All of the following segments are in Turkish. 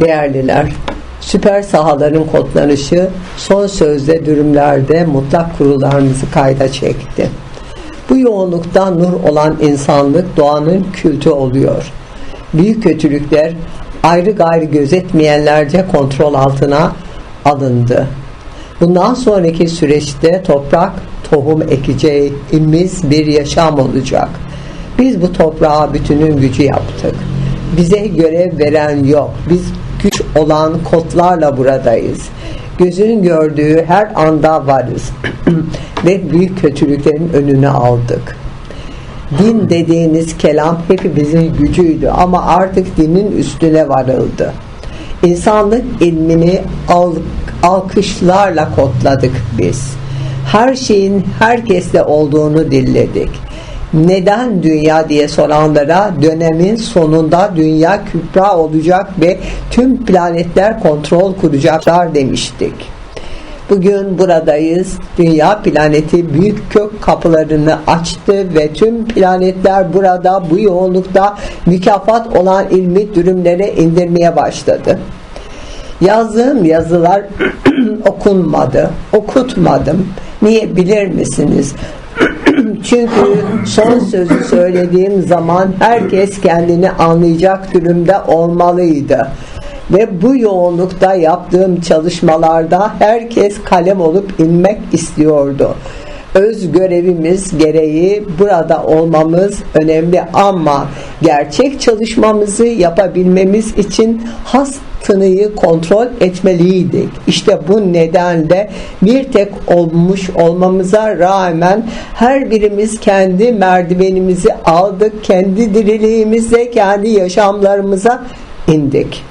Değerliler, süper sahaların kodlanışı son sözde dürümlerde mutlak kurularımızı kayda çekti. Bu yoğunlukta nur olan insanlık doğanın kültü oluyor. Büyük kötülükler ayrı gayrı gözetmeyenlerce kontrol altına alındı. Bundan sonraki süreçte toprak tohum ekeceğimiz bir yaşam olacak. Biz bu toprağa bütünün gücü yaptık. Bize görev veren yok. Biz olan kodlarla buradayız. Gözün gördüğü her anda varız. Ve büyük kötülüklerin önünü aldık. Din dediğiniz kelam hepimizin gücüydü ama artık dinin üstüne varıldı. İnsanlık ilmini al, alkışlarla kodladık biz. Her şeyin herkesle olduğunu dilledik. Neden dünya diye soranlara dönemin sonunda dünya kübra olacak ve tüm planetler kontrol kuracaklar demiştik. Bugün buradayız. Dünya planeti büyük kök kapılarını açtı ve tüm planetler burada bu yoğunlukta mükafat olan ilmi dürümlere indirmeye başladı. Yazdığım yazılar okunmadı, okutmadım. Niye bilir misiniz? Çünkü son sözü söylediğim zaman herkes kendini anlayacak durumda olmalıydı. Ve bu yoğunlukta yaptığım çalışmalarda herkes kalem olup inmek istiyordu. Öz görevimiz gereği burada olmamız önemli ama gerçek çalışmamızı yapabilmemiz için has tınıyı kontrol etmeliydik. İşte bu nedenle bir tek olmuş olmamıza rağmen her birimiz kendi merdivenimizi aldık. Kendi diriliğimizle kendi yaşamlarımıza indik.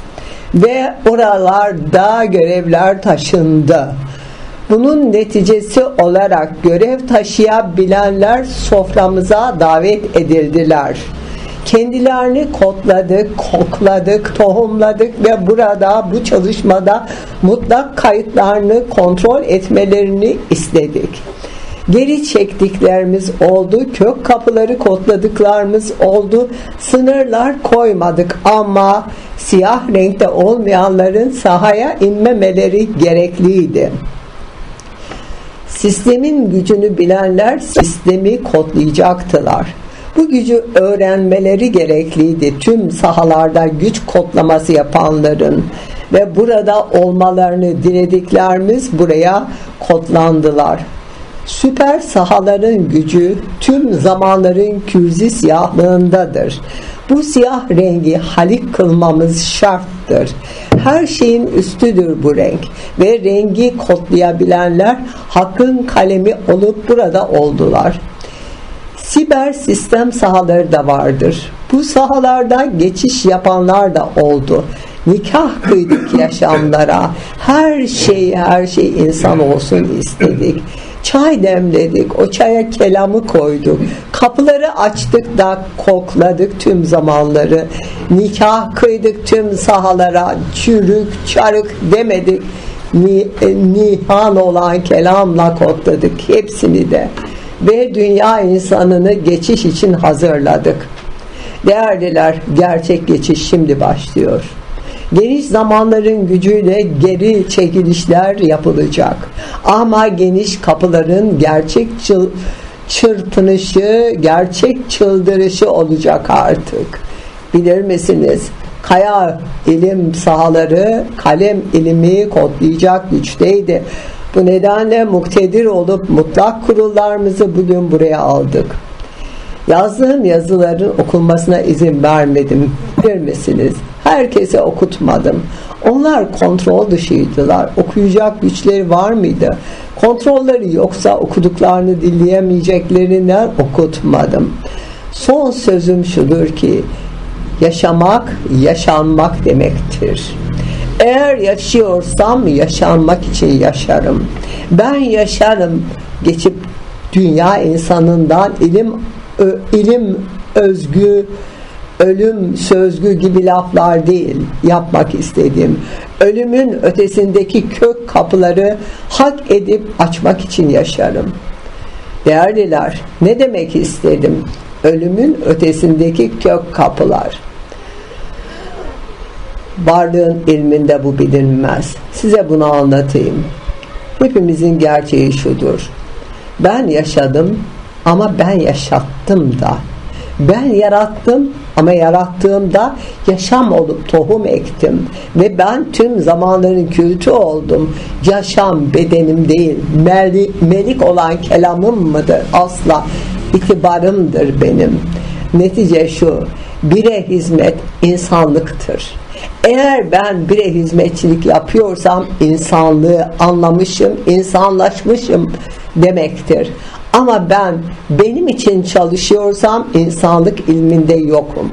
Ve oralarda görevler taşındı. Bunun neticesi olarak görev taşıyabilenler soframıza davet edildiler. Kendilerini kodladık, kokladık, tohumladık ve burada bu çalışmada mutlak kayıtlarını kontrol etmelerini istedik. Geri çektiklerimiz oldu, kök kapıları kodladıklarımız oldu, sınırlar koymadık ama siyah renkte olmayanların sahaya inmemeleri gerekliydi. Sistemin gücünü bilenler sistemi kodlayacaktılar. Bu gücü öğrenmeleri gerekliydi tüm sahalarda güç kodlaması yapanların ve burada olmalarını dilediklerimiz buraya kodlandılar. Süper sahaların gücü tüm zamanların kürzi siyahlığındadır. Bu siyah rengi halik kılmamız şarttır. Her şeyin üstüdür bu renk ve rengi kodlayabilenler hakkın kalemi olup burada oldular. Siber sistem sahaları da vardır. Bu sahalarda geçiş yapanlar da oldu. Nikah kıydık yaşamlara. Her şey her şey insan olsun istedik. Çay demledik. O çaya kelamı koyduk. Kapıları açtık da kokladık tüm zamanları. Nikah kıydık tüm sahalara. Çürük çarık demedik. Ni, nihan olan kelamla kodladık hepsini de ve dünya insanını geçiş için hazırladık. Değerliler, gerçek geçiş şimdi başlıyor. Geniş zamanların gücüyle geri çekilişler yapılacak. Ama geniş kapıların gerçek çırpınışı, gerçek çıldırışı olacak artık. Bilir misiniz? Kaya ilim sahaları kalem ilimi kodlayacak güçteydi. Bu nedenle muktedir olup mutlak kurullarımızı bugün buraya aldık. Yazdığım yazıların okunmasına izin vermedim. Bilir misiniz? Herkese okutmadım. Onlar kontrol dışıydılar. Okuyacak güçleri var mıydı? Kontrolleri yoksa okuduklarını dinleyemeyeceklerinden okutmadım. Son sözüm şudur ki yaşamak yaşanmak demektir. Eğer yaşıyorsam yaşanmak için yaşarım. Ben yaşarım geçip dünya insanından ilim ilim özgü ölüm sözgü gibi laflar değil yapmak istediğim ölümün ötesindeki kök kapıları hak edip açmak için yaşarım değerliler ne demek istedim ölümün ötesindeki kök kapılar Varlığın ilminde bu bilinmez. Size bunu anlatayım. Hepimizin gerçeği şudur. Ben yaşadım ama ben yaşattım da. Ben yarattım ama yarattığımda yaşam olup tohum ektim ve ben tüm zamanların kültü oldum. Yaşam bedenim değil, melik, olan kelamım mıdır? Asla itibarımdır benim. Netice şu, bire hizmet insanlıktır. Eğer ben bire hizmetçilik yapıyorsam insanlığı anlamışım, insanlaşmışım demektir. Ama ben benim için çalışıyorsam insanlık ilminde yokum.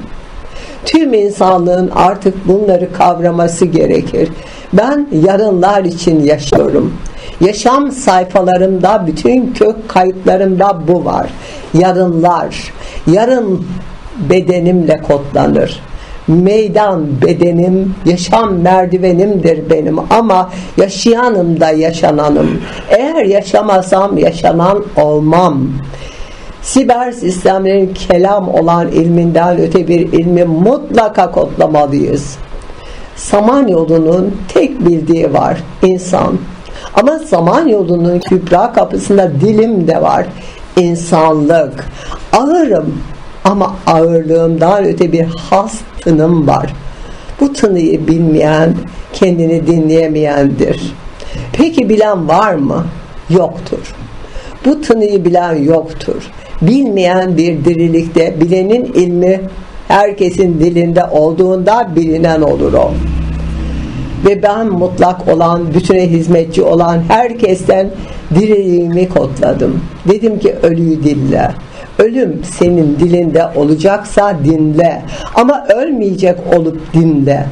Tüm insanlığın artık bunları kavraması gerekir. Ben yarınlar için yaşıyorum. Yaşam sayfalarımda, bütün kök kayıtlarımda bu var. Yarınlar. Yarın bedenimle kodlanır meydan bedenim, yaşam merdivenimdir benim ama yaşayanım da yaşananım. Eğer yaşamasam yaşanan olmam. Siber sistemlerin kelam olan ilminden öte bir ilmi mutlaka kodlamalıyız. Samanyolu'nun tek bildiği var, insan. Ama Samanyolu'nun kübra kapısında dilim de var, insanlık. Ağırım, ama ağırlığımdan öte bir has tınım var. Bu tınıyı bilmeyen kendini dinleyemeyendir. Peki bilen var mı? Yoktur. Bu tınıyı bilen yoktur. Bilmeyen bir dirilikte bilenin ilmi herkesin dilinde olduğunda bilinen olur o. Ve ben mutlak olan, bütüne hizmetçi olan herkesten diriliğimi kodladım. Dedim ki ölüyü dille. Ölüm senin dilinde olacaksa dinle. Ama ölmeyecek olup dinle.